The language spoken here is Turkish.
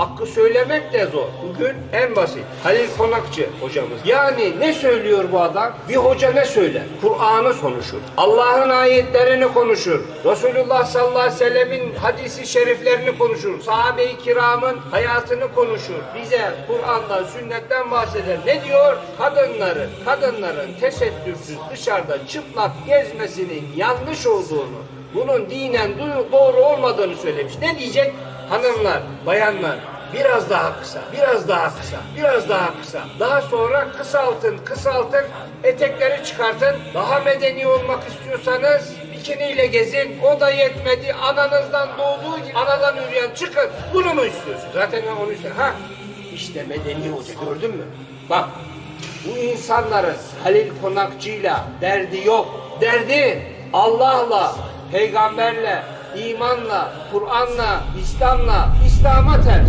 Hakkı söylemek de zor. Bugün en basit. Halil Konakçı hocamız. Yani ne söylüyor bu adam? Bir hoca ne söyler? Kur'an'ı konuşur. Allah'ın ayetlerini konuşur. Resulullah sallallahu aleyhi ve sellemin hadisi şeriflerini konuşur. Sahabe-i kiramın hayatını konuşur. Bize Kur'an'dan, sünnetten bahseder. Ne diyor? Kadınların, kadınların tesettürsüz dışarıda çıplak gezmesinin yanlış olduğunu, bunun dinen doğru olmadığını söylemiş. Ne diyecek? Hanımlar, bayanlar biraz daha kısa, biraz daha kısa, biraz daha kısa. Daha sonra kısaltın, kısaltın, etekleri çıkartın. Daha medeni olmak istiyorsanız bikiniyle gezin. O da yetmedi. Ananızdan doğduğu gibi anadan üreyen çıkın. Bunu mu istiyorsun? Zaten ben onu istiyorum. Ha? İşte medeni hoca gördün mü? Bak bu insanların Halil Konakçı'yla derdi yok. Derdi Allah'la, peygamberle, imanla, Kur'an'la, İslam'la, İslam'a ters.